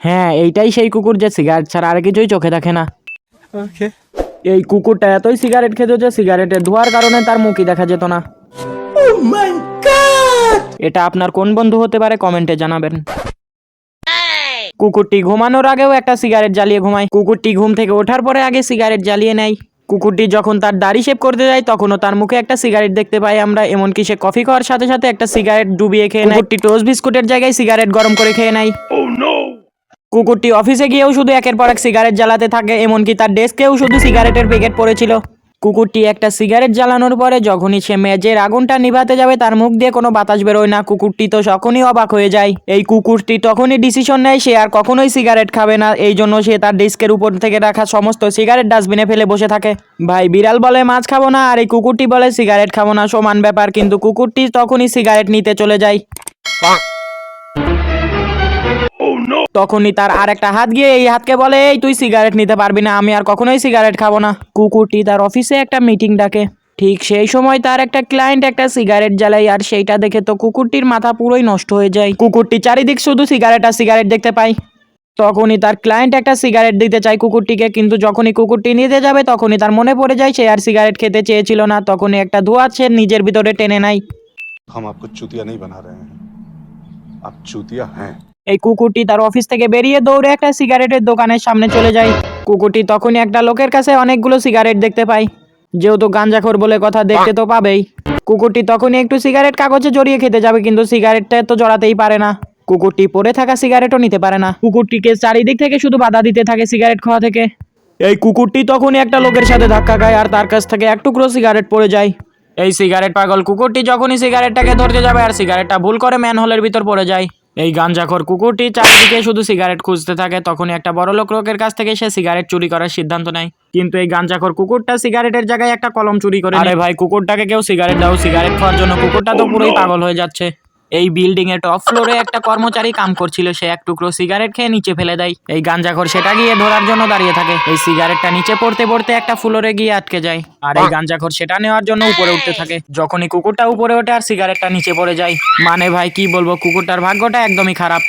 হ্যাঁ এইটাই সেই কুকুর যে সিগারেট ছাড়া আর কিছুই চোখে দেখে না। এই কুকুরটা এতই সিগারেট খেত যে সিগারেটের ধোয়ার কারণে তার মুখই দেখা যেত না। এটা আপনার কোন বন্ধু হতে পারে কমেন্টে জানাবেন। কুকুরটি ঘুমানোর আগেও একটা সিগারেট জ্বালিয়ে ঘুমায়। কুকুরটি ঘুম থেকে ওঠার পরে আগে সিগারেট জ্বালিয়ে নেয়। কুকুরটি যখন তার দাড়ি শেভ করতে যায় তখনও তার মুখে একটা সিগারেট দেখতে পাই আমরা। এমনকি সে কফি খাওয়ার সাথে সাথে একটা সিগারেট ডুবিয়ে খেয়ে নেয়। কুকুরটি টোস্ট বিস্কুটের জায়গায় সিগারেট গরম করে খেয়ে নেয়। কুকুরটি অফিসে গিয়েও শুধু একের পর এক সিগারেট জ্বালাতে থাকে, এমনকি তার ডেস্কেও শুধু সিগারেটের প্যাকেট পড়েছিল। কুকুরটি একটা সিগারেট জ্বালানোর পরে যখনই সে মেজের আগুনটা নিভাতে যাবে, তার মুখ দিয়ে কোনো বাতাস বেরোয় না। কুকুরটি তো তখনই অবাক হয়ে যায়। এই কুকুরটি তখনই ডিসিশন নেয়, সে আর কখনোই সিগারেট খাবে না। এই জন্য সে তার ডেস্কের উপর থেকে রাখা সমস্ত সিগারেট ডাস্টবিনে ফেলে বসে থাকে। ভাই, বিড়াল বলে মাছ খাব না, আর এই কুকুরটি বলে সিগারেট খাব না, সমান ব্যাপার। কিন্তু কুকুরটি তখনই সিগারেট নিতে চলে যায়। তখনই তার আর একটা হাত গিয়ে এই হাতকে বলে এই তুই সিগারেট নিতে পারবি না আমি আর কখনোই সিগারেট খাবো না কুকুরটি তার অফিসে একটা মিটিং ডাকে ঠিক সেই সময় তার একটা ক্লায়েন্ট একটা সিগারেট জ্বালায় আর সেইটা দেখে তো কুকুরটির মাথা পুরোই নষ্ট হয়ে যায় কুকুরটি চারিদিক শুধু সিগারেট আর সিগারেট দেখতে পায় তখনই তার ক্লায়েন্ট একটা সিগারেট দিতে চায় কুকুরটিকে কিন্তু যখনই কুকুরটি নিতে যাবে তখনই তার মনে পড়ে যায় সে আর সিগারেট খেতে চেয়েছিল না তখনই একটা ধোঁয়া সে নিজের ভিতরে টেনে নেয় हम आपको चूतिया नहीं बना रहे हैं आप चूतिया हैं এই কুকুরটি তার অফিস থেকে বেরিয়ে দৌড়ে একটা সিগারেটের দোকানের সামনে চলে যায়। কুকুরটি তখনই একটা লোকের কাছে অনেকগুলো সিগারেট দেখতে পায়। যেহেতু গাঞ্জাখোর বলে কথা দেখতে তো পাবেই। কুকুরটি তখনই একটু সিগারেট কাগজে জড়িয়ে খেতে যাবে, কিন্তু সিগারেটটা তো জড়াতেই পারে না। কুকুরটি পড়ে থাকা সিগারেটও নিতে পারে না। কুকুরটিকে চারিদিক থেকে শুধু বাধা দিতে থাকে সিগারেট খাওয়া থেকে। এই কুকুরটি তখনই একটা লোকের সাথে ধাক্কা খায় আর তার কাছ থেকে এক টুকরো সিগারেট পড়ে যায়। এই সিগারেট পাগল কুকুরটি যখনই সিগারেটটাকে ধরতে যাবে আর সিগারেটটা ভুল করে ম্যানহোলের ভিতর পড়ে যায়। এই গাঞ্জাখর কুকুরটি চারিদিকে শুধু সিগারেট খুঁজতে থাকে তখনই একটা বড়লোক লোকের কাছ থেকে সে সিগারেট চুরি করার সিদ্ধান্ত নেয়। কিন্তু এই গাঞ্জাখোর কুকুরটা সিগারেটের জায়গায় একটা কলম চুরি করে আরে ভাই কুকুরটাকে কেউ সিগারেট দাও সিগারেট খাওয়ার জন্য কুকুরটা তো পুরোই পাগল হয়ে যাচ্ছে। এই বিল্ডিং এর টপ ফ্লোরে একটা কর্মচারী কাম করছিল, সে এক টুকরো সিগারেট খেয়ে নিচে ফেলে দেয়। এই গাঞ্জাখর সেটা গিয়ে ধরার জন্য দাঁড়িয়ে থাকে। এই সিগারেটটা নিচে পড়তে পড়তে একটা ফ্লোরে গিয়ে আটকে যায়। আর এই গাঞ্জাখর সেটা নেওয়ার জন্য উপরে উঠতে থাকে। যখনই কুকুরটা উপরে ওঠে আর সিগারেটটা নিচে পড়ে যায়। মানে ভাই, কি বলব, কুকুরটার ভাগ্যটা একদমই খারাপ।